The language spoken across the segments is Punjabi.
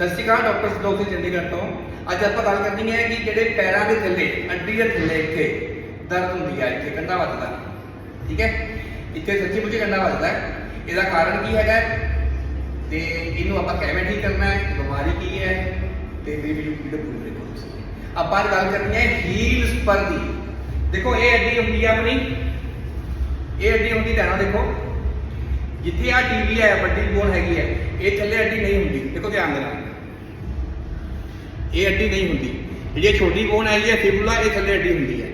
ਸਤਿ ਸ਼੍ਰੀ ਅਕਾਲ, ਡਾਕਟਰ ਸੰਤੋਖ ਸਿੰਘ ਚੰਡੀਗੜ੍ਹ ਤੋਂ। ਅੱਜ ਆਪਾਂ ਗੱਲ ਕਰਨੀ ਹੈ ਕਿ ਜਿਹੜੇ ਪੈਰਾਂ ਦੇ ਥੱਲੇ, ਅੱਡੀ ਦੇ ਥੱਲੇ ਇੱਥੇ ਦਰਦ ਹੁੰਦੀ ਹੈ ਇੱਥੇ ਕੰਡਾ ਵੱਜਦਾ। ਠੀਕ ਹੈ? ਇੱਥੇ ਸੱਚੀ ਮੁੱਚੀ ਕੰਡਾ ਵੱਜਦਾ ਇਹਦਾ ਕਾਰਨ ਕੀ ਹੈਗਾ ਹੈ? ਤੇ ਇਹਨੂੰ ਆਪਾਂ ਕਿਵੇਂ ਠੀਕ ਕਰਨਾ ਹੈ? ਬਿਮਾਰੀ ਕੀ ਹੈ? ਤੇ ਵੀ ਵੀਡੀਓ ਵੀਡੀਓ ਪੂਰੀ ਦੇਖੋ ਆਪਾਂ ਅੱਜ ਗੱਲ ਕਰਨੀ ਹੈ ਹੀਲ ਸਪਰ ਦੀ ਦੇਖੋ, ਇਹ ਅੱਡੀ ਹੁੰਦੀ ਹੈ ਆਪਣੀ। ਇਹ ਅੱਡੀ ਹੁੰਦੀ ਤਾਂ ਨਾਲ ਦੇਖੋ। ਜਿੱਥੇ ਆ ਟੀਵੀ ਹੈ, ਵੱਡੀ ਬੋਨ ਹੈਗੀ ਹੈ। ਇਹ ਥੱਲੇ ਅੱਡੀ ਨਹੀਂ ਹੁੰਦੀ। ਦੇਖੋ, ਧਿਆਨ ਦੇ ਨਾਲ ਇਹ ਅੱਡੀ ਨਹੀਂ ਹੁੰਦੀ। ਜਿਹੜੀ ਛੋਟੀ ਬੋਨ ਹੈਗੀ ਹੈ ਫਿਬੂਲਾ, ਇਹ ਥੱਲੇ ਅੱਡੀ ਹੁੰਦੀ ਹੈ।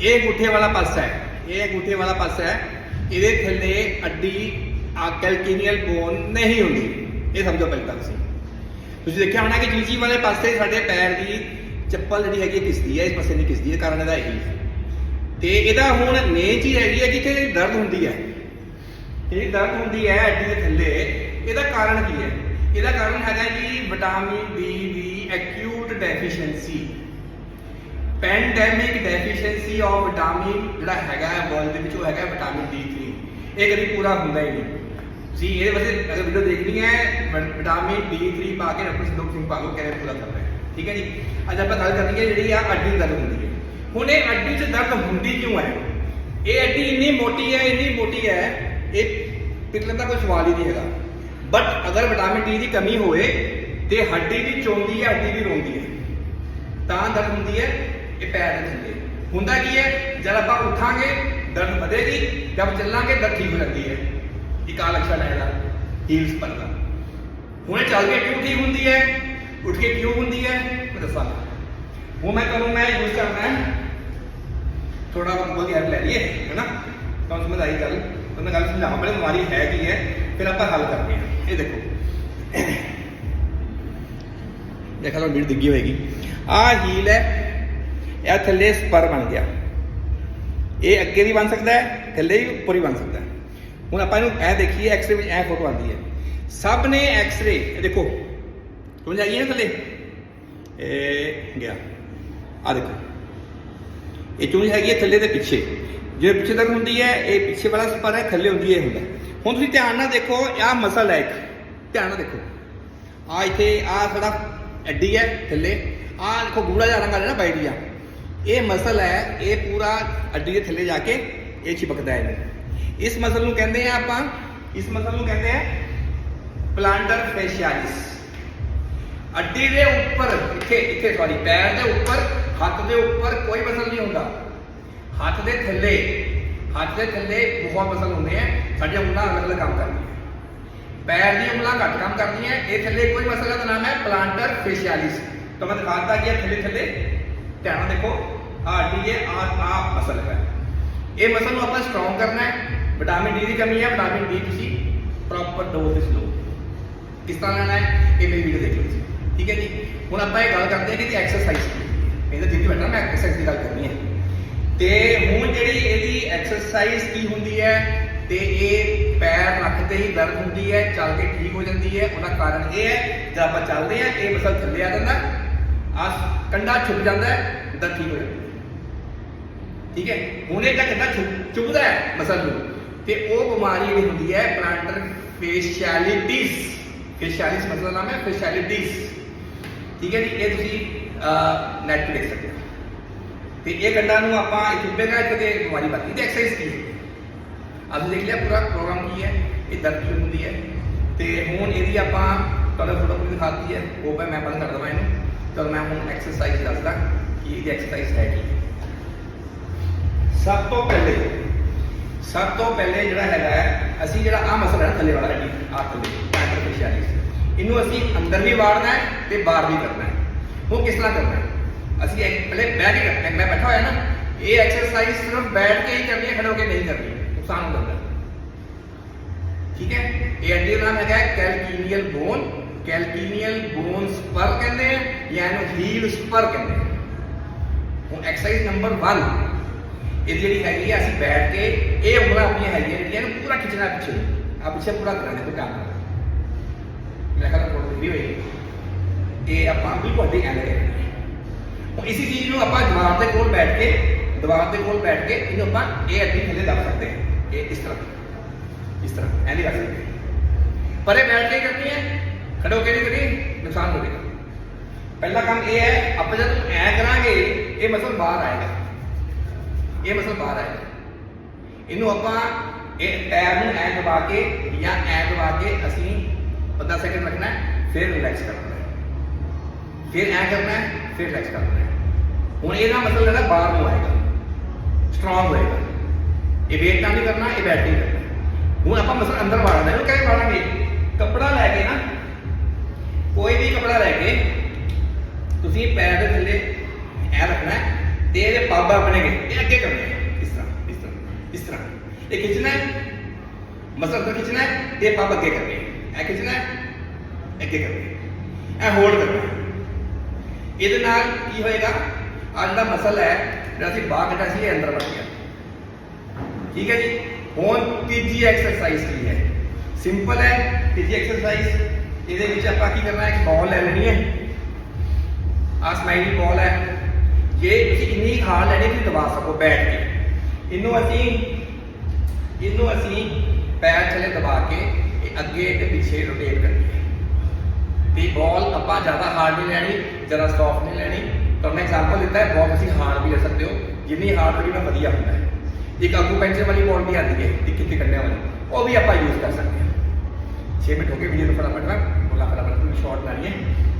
ਇਹ ਗੁੱਠੇ ਵਾਲਾ ਪਾਸਾ ਹੈ। ਇਹ ਗੁੱਠੇ ਵਾਲਾ ਪਾਸਾ ਹੈ। ਇਹਦੇ ਥੱਲੇ ਅੱਡੀ ਆ ਕੈਲਕੀਨੀਅਲ ਬੋਨ ਨਹੀਂ ਹੁੰਦੀ। ਇਹ ਸਮਝੋ ਪਹਿਲਾਂ ਤੁਸੀਂ। ਤੁਸੀਂ ਦੇਖਿਆ ਹੋਣਾ ਕਿ ਚੀਚੀ ਵਾਲੇ ਪਾਸੇ ਸਾਡੇ ਪੈਰ ਦੀ ਚੱਪਲ ਜਿਹੜੀ ਹੈਗੀ ਹੈ ਕਿਸਦੀ ਹੈ, ਇਸ ਪਾਸੇ ਨਹੀਂ ਕਿਸਦੀ ਹੈ ਕਾਰਨ ਇਹਦਾ ਇਹੀ ਹੈ। ਤੇ ਇਹਦਾ ਹੁਣ ਮੇਨ ਚੀਜ਼ ਹੈਗੀ ਹੈ ਕਿ ਇੱਥੇ ਦਰਦ ਹੁੰਦੀ ਹੈ ਇਹ ਦਰਦ ਹੁੰਦੀ ਹੈ ਅੱਡੀ ਦੇ ਥੱਲੇ, ਇਹਦਾ ਕਾਰਨ ਕੀ ਹੈ? ਇਹਦਾ ਕਾਰਨ ਹੈਗਾ ਜੀ vitamin D the acute deficiency pandemic deficiency of vitamin ਜਿਹੜਾ ਹੈਗਾ ਵਰਲਡ ਦੇ ਵਿੱਚ, ਉਹ ਹੈਗਾ ਵਿਟਾਮਿਨ ਡੀ3 ਇਹ ਕਦੀ ਪੂਰਾ ਹੁੰਦਾ ਹੀ ਨਹੀਂ। ਜੀ, ਇਹਦੇ ਵਾਸਤੇ ਅਗਰ ਵੀਡੀਓ ਦੇਖਣੀ ਹੈ ਵਿ- ਵਿਟਾਮਿਨ ਡੀ3 ਪਾ ਕੇ ਡਾਕਟਰ ਸੰਦੋਖ ਸਿੰਘ ਪਾਲੋ ਕਿਵੇਂ ਪੂਰਾ ਕਰਨਾ ਹੈ। ਠੀਕ ਹੈ ਜੀ? ਅੱਜ ਆਪਾਂ ਗੱਲ ਕਰਨੀ ਹੈ ਜਿਹੜੀ ਆ ਅੱਡੀ ਦਰਦ ਹੁੰਦੀ ਹੈ। ਹੁਣ ਇਹ ਅੱਡੀ 'ਚ ਦਰਦ ਹੁੰਦੀ ਕਿਉਂ ਹੈ? ਇਹ ਅੱਡੀ ਇੰਨੀ ਮੋਟੀ ਹੈ, ਇੰਨੀ ਮੋਟੀ ਹੈ, ਇਹ ਪਿਘਲਣ ਦਾ ਕੋਈ ਸਵਾਲ ਹੀ ਨਹੀਂ ਹੈਗਾ। ਬਟ ਅਗਰ ਵਿਟਾਮਿਨ ਡੀ ਦੀ ਕਮੀ ਹੋਏ, ਤੇ ਹੱਡੀ ਵੀ ਚੋਂਦੀ ਹੈ, ਹੱਡੀ ਵੀ ਰੋਂਦੀ ਹੈ। ਤਾਂ ਦਰਦ ਹੁੰਦੀ ਹੈ, ਇਹ ਪੈਰ ਦੇ ਥੱਲੇ। ਹੁੰਦਾ ਕੀ ਹੈ? ਜਦ ਆਪਾਂ ਉੱਠਾਂਗੇ, ਦਰਦ ਵਧੇਗੀ, ਜਦ ਚੱਲਾਂਗੇ, ਦਰਦ ਠੀਕ ਹੋ ਜਾਂਦੀ ਹੈ। ਇੱਕ ਆ ਲੱਛਣ ਹੈ ਇਹਦਾ ਹੀਲਸ ਪਰ ਦਾ ਚੱਲ ਕੇ ਕਿਉਂ ਠੀਕ ਹੁੰਦੀ ਹੈ? ਉੱਠ ਕੇ ਕਿਉਂ ਹੁੰਦੀ ਹੈ? ਮੈਂ ਦੱਸਾਂਗਾ ਉਹ ਮੈਂ ਤੁਹਾਨੂੰ ਮੈਂ ਯੂਜ਼ ਕਰਨਾ ਹੈ। ਥੋੜਾ ਬਹੁਤ ਗੈਪ ਲੈ ਲਈਏ ਹੈ ਨਾ ਤੁਹਾਨੂੰ ਸਮਝ ਆਈ ਗੱਲ। ਤਾਂ ਮੈਂ ਗੱਲ ਸਮਝਾਵਾਂ ਪਹਿਲੇ ਬਿਮਾਰੀ ਹੈ ਕੀ ਹੈ, ਫਿਰ ਆਪਾਂ ਹੱਲ ਕਰਦੇ ਹਾਂ। ਇਹ ਦੇਖੋ। ਦੇਖਾ ਤੁਹਾਨੂੰ ਵੀਡ ਦਿੱਗੀ ਹੋਏਗੀ। ਆ ਹੀਲ ਹੈ, ਇਹ ਥੱਲੇ ਸਪਰ ਬਣ ਗਿਆ। ਇਹ ਅੱਗੇ ਵੀ ਬਣ ਸਕਦਾ ਹੈ, ਥੱਲੇ ਵੀ ਉੱਪਰ ਵੀ ਬਣ ਸਕਦਾ ਹੈ। ਹੁਣ ਆਪਾਂ ਇਹਨੂੰ ਐ ਦੇਖੀਏ ਐਕਸਰੇ ਵਿੱਚ ਐ ਫੋਟੋ ਆਉਂਦੀ ਹੈ। ਸਭ ਨੇ ਐਕਸਰੇ ਇਹ ਦੇਖੋ ਸਮਝ ਆਈ ਹੈ ਥੱਲੇ? ਇਹ ਗਿਆ। ਆ ਦੇਖੋ। ਇਹ ਚੁੰਝ ਹੈਗੀ ਹੈ ਥੱਲੇ ਦੇ ਪਿੱਛੇ? ਜੇ ਪਿੱਛੇ ਤੱਕ ਹੁੰਦੀ ਹੈ, ਇਹ ਪਿੱਛੇ ਵਾਲਾ ਸਪਰ ਹੈ, ਥੱਲੇ ਹੁੰਦੀ ਹੈ, ਇਹ ਹੁੰਦਾ। ਹੁਣ ਤੁਸੀਂ ਧਿਆਨ ਨਾਲ ਦੇਖੋ, ਆਹ ਮਸਲ ਹੈ ਇੱਕ। ਧਿਆਨ ਨਾਲ ਦੇਖੋ। ਆ ਇੱਥੇ ਆ ਥੋੜਾ ਅੱਡੀ ਹੈ ਥੱਲੇ। ਆ ਦੇਖੋ, ਗੂੜਾ ਜਿਹਾ ਰੰਗ ਆ ਰਿਹਾ ਨਾ ਬਾਈਟ ਜਿਹਾ ਇਹ ਮਸਲ ਹੈ, ਇਹ ਪੂਰਾ ਅੱਡੀ ਦੇ ਥੱਲੇ ਜਾ ਕੇ ਇਹ ਚਿਪਕਦਾ ਹੈ ਇਸ ਮਸਲ ਨੂੰ ਕਹਿੰਦੇ ਆ ਆਪਾਂ, ਇਸ ਮਸਲ ਨੂੰ ਕਹਿੰਦੇ ਆ ਪਲਾਂਟਰ ਫੇਸ਼ੀਆਲਿਸ ਅੱਡੀ ਦੇ ਉੱਪਰ, ਇੱਥੇ ਇੱਥੇ ਸੌਰੀ ਪੈਰ ਦੇ ਉੱਪਰ, ਹੱਥ ਦੇ ਉੱਪਰ ਕੋਈ ਮਸਲ ਨਹੀਂ ਹੁੰਦਾ। ਹੱਥ ਦੇ ਥੱਲੇ, ਹੱਥ ਦੇ ਥੱਲੇ ਬਹੁਤ ਮਸਲ ਹੁੰਦੇ ਆ। ਸਾਡੀਆਂ ਉਂਗਲਾਂ ਅਲੱਗ-ਅਲੱਗ ਕੰਮ ਕਰਦੀਆਂ। ਪੈਰ ਦੀ ਉਂਗਲਾਂ ਘੱਟ ਕੰਮ ਕਰਦੀਆਂ, ਇਹ ਥੱਲੇ ਕੋਈ ਮਸਲ ਦਾ ਨਾਮ ਹੈ ਪਲਾਂਟਰ ਫੇਸ਼ੀਆਲਿਸ ਤਾਂ ਮੈਂ ਦਿਖਾਤਾ ਕਿ ਇਹ ਥੱਲੇ ਥੱਲੇ। ਧਿਆਨ ਨਾਲ ਦੇਖੋ ਆ ਅੱਡੀ ਹੈ ਆ ਆ ਮਸਲ ਹੈ। ਇਹ ਮਸਲ ਨੂੰ ਆਪਾਂ ਸਟਰੋਂਗ ਕਰਨਾ ਹੈ। ਵਿਟਾਮਿਨ ਡੀ ਦੀ ਕਮੀ ਤੁਸੀਂ ਪ੍ਰੋਪਰ ਡੋਜ਼ ਲਓ। ਕਿਸ ਤਰ੍ਹਾਂ ਲੈਣਾ ਹੈ, ਇਹ ਮੇਰੀ ਵੀਡੀਓ ਦੇਖ ਲਓ ਠੀਕ ਹੈ ਜੀ? ਹੁਣ ਆਪਾਂ ਇਹ ਗੱਲ ਕਰਦੇ ਹਾਂ ਕਿ ਇਹਦੀ ਐਕਸਰਸਾਈਜ਼ ਇਹਦਾ ਜਿੱਥੇ ਬੈਠਾ ਮੈਂ ਐਕਸਰਸਾਈਜ਼ ਦੀ ਗੱਲ ਕਰਨੀ ਹੈ। ਤੇ ਹੁਣ ਜਿਹੜੀ ਇਹਦੀ ਐਕਸਰਸਾਈਜ਼ ਕੀ ਹੁੰਦੀ ਹੈ, ਤੇ ਇਹ ਪੈਰ ਰੱਖਦੇ ਹੀ ਦਰਦ ਹੁੰਦੀ ਹੈ, ਚੱਲ ਕੇ ਠੀਕ ਹੋ ਜਾਂਦੀ ਹੈ। ਉਹਦਾ ਕਾਰਨ ਇਹ ਹੈ ਜਦ ਆਪਾਂ ਚੱਲਦੇ ਹਾਂ, ਇਹ ਮਸਲ ਥੱਲੇ ਆ ਜਾਂਦਾ ਆ ਕੰਡਾ ਛੁੱਪ ਜਾਂਦਾ ਹੈ ਦਰਦ ਠੀਕ ਹੋ ਜਾਂਦਾ। ਠੀਕ ਹੈ? ਹੁਣ ਇਹ ਕੰਡਾ ਛੁੱਪ, ਚੁੱਭਦਾ ਹੈ ਮਸਲ ਨੂੰ। ਤੇ ਉਹ ਬਿਮਾਰੀ ਜਿਹੜੀ ਹੁੰਦੀ ਹੈ ਪਲਾਂਟਰ ਫੇਸ਼ੀਆਲਿਟਿਸ ਫੇਸ਼ੀਆਲਿਸ ਮਤਲਬ ਨਾਮ ਹੈ ਫੇਸ਼ੀਆਲਿਟਿਸ ਠੀਕ ਹੈ ਜੀ? ਇਹ ਤੁਸੀਂ ਨੈਟ ਤੇ ਦੇਖ ਸਕਦੇ ਹੋ। ਤੇ ਇਹ ਕੰਡਾ ਨੂੰ ਆਪਾਂ ਇਹ ਚੁੱਭੇਗਾ ਇੱਥੇ ਤੇ ਬਿਮਾਰੀ ਵੱਧਦੀ ਤੇ ਐਕਸਰਸਾਈਜ਼ ਕੀ ਹੈ? ਅੱਜ ਦੇਖ ਲਿਆ ਪੂਰਾ ਪ੍ਰੋਗਰਾਮ ਕੀ ਹੈ ਇਹ ਦਰਦ ਕਿਉਂ ਹੁੰਦੀ ਹੈ। ਤੇ ਹੁਣ ਇਹਦੀ ਆਪਾਂ ਤੁਹਾਨੂੰ ਫੋਟੋ ਵੀ ਦਿਖਾਤੀ ਹੈ। ਉਹ ਮੈਂ ਬੰਦ ਕਰ ਦਵਾਂ ਇਹਨੂੰ। ਤਾਂ ਮੈਂ ਹੁਣ ਐਕਸਰਸਾਈਜ਼ ਦੱਸਦਾ ਕਿ ਇਹਦੀ ਐਕਸਰਸਾਈਜ਼ ਹੈ ਕੀ। ਸਭ ਤੋਂ ਪਹਿਲੇ ਸਭ ਤੋਂ ਪਹਿਲੇ ਜਿਹੜਾ ਹੈਗਾ ਹੈ, ਅਸੀਂ ਜਿਹੜਾ ਆ ਮਸਲਾ ਹੈ ਥੱਲੇ ਵਾਲਾ ਹੈ ਆ ਥੱਲੇ ਇਹਨੂੰ ਅਸੀਂ ਅੰਦਰ ਵੀ ਵਾੜਨਾ ਹੈ ਤੇ ਬਾਹਰ ਵੀ ਕਰਨਾ ਹੈ। ਉਹ ਕਿਸ ਤਰ੍ਹਾਂ ਕਰਨਾ ਹੈ? ਅਸੀਂ ਪਹਿਲੇ ਬੈਠ ਕੇ ਕਰਨਾ ਮੈਂ ਬੈਠਾ ਹੋਇਆ ਨਾ ਇਹ ਐਕਸਰਸਾਈਜ਼ ਸਿਰਫ ਬੈਠ ਕੇ ਹੀ ਕਰਨੀ ਹੈ ਖੜੇ ਹੋ ਕੇ ਨਹੀਂ ਕਰਨੀ। ਨੁਕਸਾਨ ਹੋ। ਜਾਂਦਾ ਠੀਕ ਹੈ? ਇਹ ਅੱਡੇ ਦਾ ਨਾਮ ਹੈਗਾ calcaneal bone. Calcaneal bone spur ਕਹਿੰਦੇ ਆ ਜਾਂ ਇਹਨੂੰ ਹੀਲ ਸਪਰ ਕਹਿੰਦੇ ਆ। ਹੁਣ ਐਕਸਰਸਾਈਜ਼ ਨੰਬਰ 1 ਇਹ ਜਿਹੜੀ ਹੈਗੀ ਆ, ਅਸੀਂ ਬੈਠ ਕੇ ਇਹ ਉਂਗਲਾਂ ਆਪਣੀਆਂ ਹੈਗੀਆਂ ਜਿਹੜੀਆਂ ਨੂੰ ਪੂਰਾ ਖਿੱਚਣਾ ਪਿੱਛੇ। ਆ ਪਿੱਛੇ ਪੂਰਾ ਕਰਨਾ ਕੋਈ ਕੰਮ ਮੈਂ ਕਹਿੰਦਾ ਕੋਲ ਵੀ ਹੋਈ ਇਹ ਆਪਾਂ ਬਿਲਕੁਲ ਦੇ ਐਂ ਕਰਾਂਗੇ ਹੁਣ ਇਸੇ ਚੀਜ਼ ਨੂੰ ਆਪਾਂ ਦੀਵਾਰ ਦੇ ਕੋਲ ਬੈਠ ਕੇ ਦੀਵਾਰ ਦੇ ਕੋਲ ਬੈਠ ਕੇ ਇਹਨੂੰ ਆਪਾਂ ਇਹ ਅੱਡੀ ਥੱਲੇ ਦੱਬ ਸਕਦੇ ਹਾਂ। ਇਹ ਇਸ ਤਰ੍ਹਾਂ ਇਸ ਤਰ੍ਹਾਂ, ਐਂ ਨਹੀਂ ਰੱਖ ਸਕਦੇ। ਪਰ ਇਹ ਬੈਠ ਕੇ ਕਰਨੀ ਹੈ, ਖੜੋ ਕੇ ਨਹੀਂ ਕਰਨੀ, ਨੁਕਸਾਨ ਹੋਵੇਗਾ ਪਹਿਲਾ ਕੰਮ ਇਹ ਹੈ, ਆਪਾਂ ਜਦੋਂ ਐ ਕਰਾਂਗੇ, ਇਹ ਮਸਲ ਬਾਹਰ ਆਏਗਾ। ਇਹ ਮਸਲ ਬਾਹਰ ਆਏਗਾ। ਇਹਨੂੰ ਆਪਾਂ ਇਹ ਪੈਰ ਨੂੰ ਐ ਦਬਾ ਕੇ ਜਾਂ ਐ ਦਬਾ ਕੇ ਅਸੀਂ 15 ਸੈਕਿੰਡ ਰੱਖਣਾ ਹੈ, ਫਿਰ ਰਿਲੈਕਸ ਕਰਨਾ ਹੈ। ਫਿਰ ਐ ਕਰਨਾ ਹੈ, ਫਿਰ ਰਿਲੈਕਸ ਕਰਨਾ ਹੈ। ਹੁਣ ਇਹਦਾ ਮਤਲਬ ਜਿਹੜਾ ਬਾਹਰ ਨੂੰ ਆਏਗਾ ਸਟਰੋਂਗ ਹੋਏਗਾ। ਇਹ ਵੇਟ ਨਾਲ ਨਹੀਂ ਕਰਨਾ, ਇਹ ਬੈਠ ਨਹੀਂ ਕਰਨਾ। ਹੁਣ ਆਪਾਂ ਮਸਲ ਅੰਦਰ ਵਾੜਨਾ ਇਹਨੂੰ ਕਿਵੇਂ ਵਾੜਾਂਗੇ? ਕੱਪੜਾ ਲੈ ਕੇ ਨਾ, ਕੋਈ ਵੀ ਕੱਪੜਾ ਲੈ ਕੇ, ਤੁਸੀਂ ਪੈਰ ਦੇ ਥੱਲੇ ਐ ਰੱਖਣਾ ਹੈ ਤੇ ਇਹਦੇ ਪਾਬਾ ਬਣੇਗੇ ਇਹ ਅੱਗੇ ਕਰਨਾ ਇਸ ਤਰ੍ਹਾਂ ਇਸ ਤਰ੍ਹਾਂ ਇਸ ਤਰ੍ਹਾਂ। ਇਹ ਖਿੱਚਣਾ ਮਸਲ ਅੰਦਰ ਖਿੱਚਣਾ ਹੈ ਤੇ ਪਾਬਾ ਅੱਗੇ ਕਰਨੇ ਹੈ। ਇਹ ਖਿੱਚਣਾ ਅੱਗੇ ਕਰਨੇ ਹੈ। ਇਹ ਹੋਲਡ ਕਰਨਾ ਇਹਦੇ ਨਾਲ ਕੀ ਹੋਏਗਾ? ਅੱਜ ਦਾ ਮਸਲ ਹੈ, ਜਿਹੜਾ ਅਸੀਂ ਬਾਹਰ ਕੱਢਿਆ ਸੀ, ਇਹ ਅੰਦਰ ਵੜ ਗਿਆ। ਠੀਕ ਹੈ ਜੀ? ਹੁਣ ਤੀਜੀ ਐਕਸਰਸਾਈਜ਼ ਕੀ ਹੈ? ਸਿੰਪਲ ਹੈ, ਤੀਜੀ ਐਕਸਰਸਾਈਜ਼ ਇਹਦੇ ਵਿੱਚ ਆਪਾਂ ਕੀ ਕਰਨਾ ਹੈ? ਇੱਕ ਬਾਲ ਲੈ ਲੈਣੀ ਹੈ। ਆ ਸਮਾਈਲੀ ਬਾਲ ਹੈ। ਜੇ ਤੁਸੀਂ ਇੰਨੀ ਹਾਰ ਲੈਣੀ ਕਿ ਦਬਾ ਸਕੋ ਬੈਠ ਕੇ। ਇਹਨੂੰ ਅਸੀਂ ਇਹਨੂੰ ਅਸੀਂ ਪੈਰ ਥੱਲੇ ਦਬਾ ਕੇ ਇਹ ਅੱਗੇ ਤੇ ਪਿੱਛੇ ਰੋਟੇਟ ਕਰਨੀ ਹੈ ਤੇ ਬਾਲ ਆਪਾਂ ਜ਼ਿਆਦਾ ਹਾਰਡ ਨਹੀਂ ਲੈਣੀ, ਜ਼ਿਆਦਾ ਸੌਫਟ ਨਹੀਂ ਲੈਣੀ। ਤੁਹਾਨੂੰ ਐਗਜ਼ਾਮਪਲ ਦਿੱਤਾ ਹੈ ਬਾਲ ਤੁਸੀਂ ਹਾਰਡ ਵੀ ਲੈ ਸਕਦੇ ਹੋ। ਜਿੰਨੀ ਹਾਰਡ ਹੋਈ ਨਾ ਵਧੀਆ ਹੁੰਦਾ ਹੈ। ਇੱਕ ਆਗੂ ਪੈਂਚਰ ਵਾਲੀ ਬਾਲ ਵੀ ਆਉਂਦੀ ਹੈ ਟਿੱਕੀ ਕਿੱਥੇ ਕੱਢਿਆ ਵਾਲੀ। ਉਹ ਵੀ ਆਪਾਂ ਯੂਜ਼ ਕਰ ਸਕਦੇ ਹਾਂ। 6 ਮਿੰਟ ਹੋ ਗਏ ਵੀਡੀਓ ਨੂੰ ਫਟਾਫਟ ਨਾ। ਬੋਲਾ ਫਟਾਫਟ ਨੂੰ ਸ਼ਾਰਟ ਲਾਣੀ ਹੈ।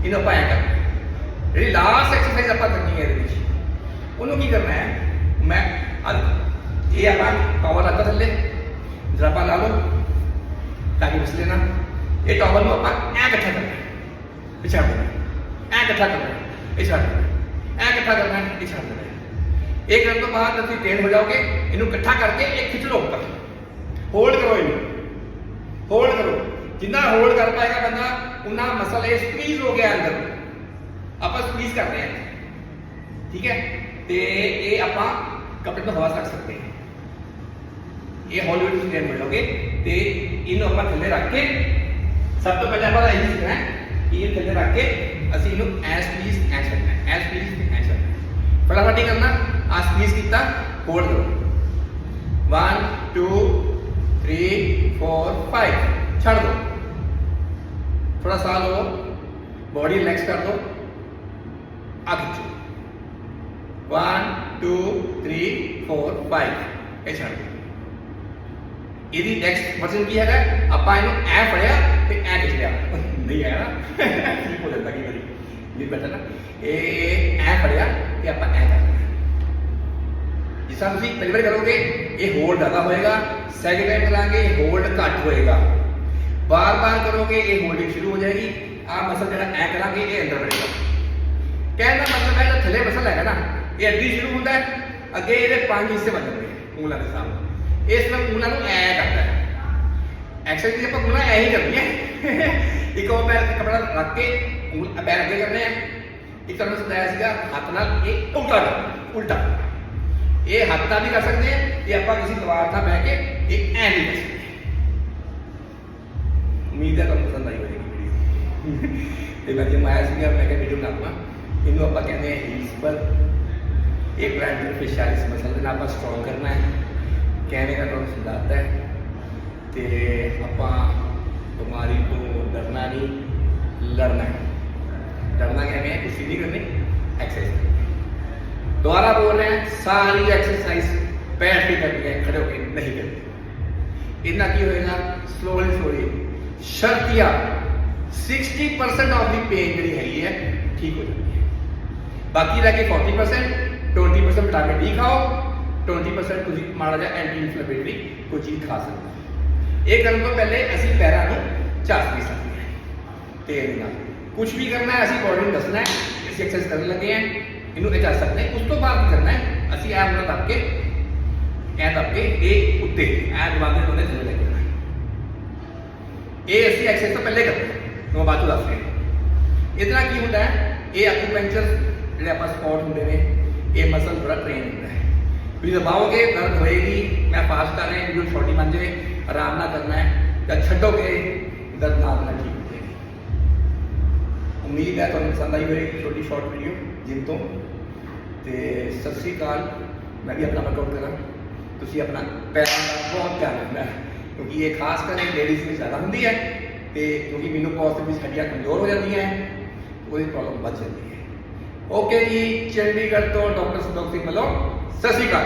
ਇਹਨੂੰ ਆਪਾਂ ਐ ਕਰਨਾ ਜਿਹੜੀ ਲਾਸਟ ਐਕਸਰਸਾਈਜ਼ ਆਪਾਂ ਕਰਨੀ ਹੈ ਇਹਦੇ ਵਿੱਚ, ਉਹਨੂੰ ਕੀ ਕਰਨਾ ਹੈ? ਮੈਂ ਇਹ ਆਪਾਂ ਪਾਵਰ ਰੱਖਾ ਥੱਲੇ, ਜਰਾ ਆਪਾਂ ਲਾ ਲਓ, ਤਾਂ ਕਿ ਫਿਸਲੇ ਨਾ ਇਹ ਟਾਵਲ ਨੂੰ ਆਪਾਂ ਐ ਇਕੱਠਾ ਕਰਨਾ ਹੈ। ਦੇਣਾ। ਐ ਇਕੱਠਾ ਕਰਨਾ ਹੈ। ਇਹ ਛੱਡ ਦੇਣਾ ਐ ਇਕੱਠਾ ਕਰਨਾ ਇਹ ਛੱਡ ਦੇਣਾ ਇਹ ਕਰਨ ਤੋਂ ਬਾਅਦ ਤੁਸੀਂ ਟ੍ਰੇਨ ਹੋ ਜਾਓਗੇ ਇਹਨੂੰ ਇਕੱਠਾ ਕਰਕੇ ਇਹ ਖਿੱਚ ਲਓ ਉੱਪਰ। ਹੋਲਡ ਕਰੋ ਇਹਨੂੰ। ਹੋਲਡ ਕਰੋ। ਜਿੰਨਾ ਹੋਲਡ ਕਰ ਪਾਏਗਾ ਬੰਦਾ, ਉਨਾ ਮਸਲ ਇਹ ਸਕਵੀਜ਼ ਹੋ ਗਿਆ ਅੰਦਰ। ਆਪਾਂ ਸਕਵੀਜ਼ ਕਰਦੇ ਹਾਂ। ਠੀਕ ਹੈ? ਤੇ ਇਹ ਆਪਾਂ ਕੱਪੜੇ ਤੋਂ ਹਵਾ ਰੱਖ ਸਕਦੇ ਹਾਂ। ਇਹ ਹੌਲੀ ਹੌਲੀ ਤੁਸੀਂ ਟ੍ਰੇਨ ਹੋ ਜਾਓਗੇ ਤੇ ਇਹਨੂੰ ਆਪਾਂ ਥੱਲੇ ਰੱਖ ਕੇ, ਸਭ ਤੋਂ ਪਹਿਲਾਂ ਆਪਾਂ ਇਹ ਸਿੱਖਣਾ ਹੈ ਕਿ ਇਹ ਥੱਲੇ ਰੱਖ ਕੇ ਅਸੀਂ ਇਹਨੂੰ ਐਸ ਪਲੀਜ਼ ਐਸ ਕਰਨਾ ਐਸ ਪਲੀਜ਼ ਐਸ ਕਰਨਾ ਫਟਾਫਟ ਹੀ ਕਰਨਾ ਆ ਸਕਵੀਜ਼ ਕੀਤਾ ਹੋਲਡ ਕਰੋ 1 2 3 4 5 ਛੱਡ ਦੋ ਥੋੜਾ ਸਾਹ ਲਓ ਬੋਡੀ ਰਿਲੈਕਸ ਕਰ ਦੋ ਆ ਖਿੱਚੋ 1 2 3 4 5 ਇਹ ਛੱਡ ਦਿਓ ਇਹਦੀ ਨੈਕਸਟ ਵਰਜ਼ਨ ਕੀ ਹੈਗਾ ਆਪਾਂ ਇਹਨੂੰ ਐ ਫੜਿਆ ਤੇ ਐ ਖਿੱਚ ਲਿਆ ਨਹੀਂ ਆਇਆ ਨਾ ਠੀਕ ਹੋ ਜਾਂਦਾ ਕੀ ਵਾਰੀ ਨਹੀਂ ਬੈਠਾ ਨਾ ਇਹ ਐ ਫੜਿਆ ਤੇ ਆਪਾਂ ਐ ਕਰਨਾ ਜਿਸ ਤਰ੍ਹਾਂ ਤੁਸੀਂ ਪਹਿਲੀ ਵਾਰ ਕਰੋਗੇ ਇਹ ਹੋਲਡ ਜ਼ਿਆਦਾ ਹੋਏਗਾ ਸੈਕਿੰਡ ਟਾਈਮ ਕਰਾਂਗੇ ਹੋਲਡ ਘੱਟ ਹੋਏਗਾ। ਬਾਰ-ਬਾਰ ਕਰੋਗੇ ਇਹ ਹੋਲਡਿੰਗ ਸ਼ੁਰੂ ਹੋ ਜਾਏਗੀ। ਆ ਮਸਲ ਜਿਹੜਾ ਐ ਕਰਾਂਗੇ ਇਹ ਅੰਦਰ ਵੜੇਗਾ ਕਹਿਣ ਦਾ ਮਤਲਬ ਹੈ ਜਿਹੜਾ ਥੱਲੇ ਮਸਲ ਹੈਗਾ ਨਾ ਇਹ ਅੱਗੇ ਸ਼ੁਰੂ ਹੁੰਦਾ ਹੈ ਅੱਗੇ ਇਹਦੇ ਪੰਜ ਹਿੱਸੇ ਬਣ ਜਾਂਦੇ ਆ ਉਂਗਲਾਂ ਦੇ ਸਾਹਮਣੇ ਇਸ ਨਾਲ ਉਂਗਲਾਂ ਨੂੰ ਐ ਕਰਦਾ ਹੈ। ਐਕਸਰਸਾਈਜ਼ ਆਪਾਂ ਉਂਗਲਾਂ ਐ ਹੀ ਕਰਨੀਆਂ। ਇੱਕ ਉਹ ਪੈਰ ਤੇ ਕਪੜਾ ਰੱਖ ਕੇ ਉਂਗਲ ਪੈਰ ਅੱਗੇ ਕਰਨੇ ਆ। ਇੱਕ ਤਰ੍ਹਾਂ ਸਮਝਾਇਆ ਸੀਗਾ ਹੱਥ ਨਾਲ ਇਹ ਉਲਟਾ ਕਰਨਾ, ਉਲਟਾ। ਇਹ ਹੱਥ ਨਾਲ ਵੀ ਕਰ ਸਕਦੇ। ਆ ਇਹ ਆਪਾਂ ਕਿਸੇ ਦੀਵਾਰ ਨਾਲ ਬਹਿ ਕੇ ਇਹ ਐ ਨਹੀਂ ਕਰ ਸਕਦੇ। ਉਮੀਦ ਹੈ ਤੁਹਾਨੂੰ ਪਸੰਦ ਆਈ ਹੋਵੇਗੀ ਤੇ ਮੈਂ ਜਿਮ ਆਇਆ ਸੀਗਾ, ਮੈਂ ਕਿਹਾ ਵੀਡੀਓ ਬਣਾਉਣਾ ਇਹਨੂੰ ਆਪਾਂ ਕਹਿੰਦੇ ਹਾਂ ਹੀਲਸ ਪਰ ਇਹ ਬ੍ਰਾਂਡ ਫਿਸ਼ਾਲਿਸ ਮਸਲ ਦੇ ਨਾਲ ਆਪਾਂ ਸਟਰੋਂਗ ਕਰਨਾ ਹੈ। ਕਹਿਣੇ ਦਾ ਤੁਹਾਨੂੰ ਸਮਝਾਤਾ ਹੈ। ਤੇ ਆਪਾਂ ਬਿਮਾਰੀ ਤੋਂ ਡਰਨਾ ਨਹੀਂ, ਲੜਨਾ ਹੈ। ਡਰਨਾ ਕਿਵੇਂ ਹੈ? ਕੁਛ ਨਹੀਂ ਕਰਨੀ दोबारा बोल रहे हैं, सारी एक्सरसाइज बैठ के करनी है, खड़े होकर नहीं करनी। इतना की होएगा स्लोली स्लोली शर्त या sixty percent of the pain जी हैगी है, ठीक हो जाती है। बाकी रह गए forty percent twenty percent vitamin D खाओ ट्वेंटी परसेंट कुछ माड़ा जा एंटी ਇਨਫਲੇਮੇਟਰੀ ਕੋਈ चीज़ खा सकते ਇਹ ਕਰਨ ਤੋਂ ਪਹਿਲੇ ਅਸੀਂ ਪੈਰਾਂ ਨੂੰ ਚਾਸ ਵੀ ਸਕਦੇ ਹਾਂ ਤੇਲ ਨਾਲ ਕੁਝ ਵੀ ਕਰਨਾ ਹੈ ਅਸੀਂ ਬਾਡੀ ਨੂੰ ਦੱਸਣਾ ਹੈ ਅਸੀਂ ਐਕਸਰਸਾਈਜ਼ ਕਰਨ ਲੱਗੇ ਹਾਂ ਇਹਨੂੰ ਇਹ ਚੱਲ ਸਕਦੇ ਹਾਂ। ਉਸ ਤੋਂ ਬਾਅਦ ਕੀ ਕਰਨਾ ਹੈ, ਅਸੀਂ ਐ ਮੁੰਡਾ ਦੱਬ ਕੇ, ਐ ਦੱਬ ਕੇ ਇਹ ਉੱਤੇ, ਐ ਦਬਾਉਂਦੇ ਦੋਨੇ ਥੱਲੇ ਲੈ ਕੇ ਇਹ ਅਸੀਂ ਐਕਸਰਸਾਈਜ਼ ਤੋਂ ਪਹਿਲੇ ਕਰਦੇ ਹਾਂ ਮੈਂ ਬਾਅਦ ਚ ਦੱਸ ਰਿਹਾ। ਇਹਦੇ ਨਾਲ ਕੀ ਹੁੰਦਾ ਹੈ? ਇਹ ਐਕੂਪੰਕਚਰ ਜਿਹੜੇ ਆਪਾਂ ਸਪੋਰਟ ਹੁੰਦੇ ਨੇ, ਇਹ ਮਸਲ ਥੋੜਾ ਟ੍ਰੇਨ ਹੁੰਦਾ ਹੈ। ਤੁਸੀਂ ਦਬਾਓਗੇ, ਦਰਦ ਹੋਏਗੀ, ਮੈਂ ਫਾਸਟ ਕਰ ਰਿਹਾ ਵੀਡੀਓ ਛੋਟੀ ਬਣ ਜਾਵੇ, ਆਰਾਮ ਨਾਲ ਕਰਨਾ ਹੈ ਜਦ ਛੱਡੋਗੇ, ਦਰਦ ਨਾਲ ਨਾਲ ਠੀਕ ਹੋ। ਜਾਏਗੀ ਉਮੀਦ ਹੈ ਤੁਹਾਨੂੰ ਪਸੰਦ ਆਈ ਹੋਵੇਗੀ, ਛੋਟੀ ਸ਼ਾਰਟ ਵੀਡੀਓ ਜਿਮ ਤੋਂ। ਤੇ ਸਤਿ ਸ੍ਰੀ ਅਕਾਲ। ਮੈਂ ਵੀ ਆਪਣਾ ਵਰਕਆਊਟ ਕਰਾਂ ਤੁਸੀਂ ਆਪਣਾ ਪੈਰਾਂ ਦਾ ਬਹੁਤ ਧਿਆਨ ਰੱਖਣਾ। ਹੈ ਕਿਉਂਕਿ ਇਹ ਖਾਸ ਕਰਕੇ ਲੇਡੀਜ਼ ਵਿੱਚ ਜ਼ਿਆਦਾ ਹੁੰਦੀ ਹੈ। ਤੇ ਕਿਉਂਕਿ ਮੈਨੂੰ ਪੌਸ ਵਿੱਚ ਹੱਡੀਆਂ ਕਮਜ਼ੋਰ ਹੋ ਜਾਂਦੀਆਂ ਹੈ। ਉਹਦੀ ਪ੍ਰੋਬਲਮ ਵੱਧ ਜਾਂਦੀ ਹੈ। ਓਕੇ ਜੀ, ਚੰਡੀਗੜ੍ਹ ਤੋਂ ਡਾਕਟਰ ਸੰਦੋਖ ਸਿੰਘ ਵੱਲੋਂ ਸਤਿ ਸ਼੍ਰੀ ਅਕਾਲ।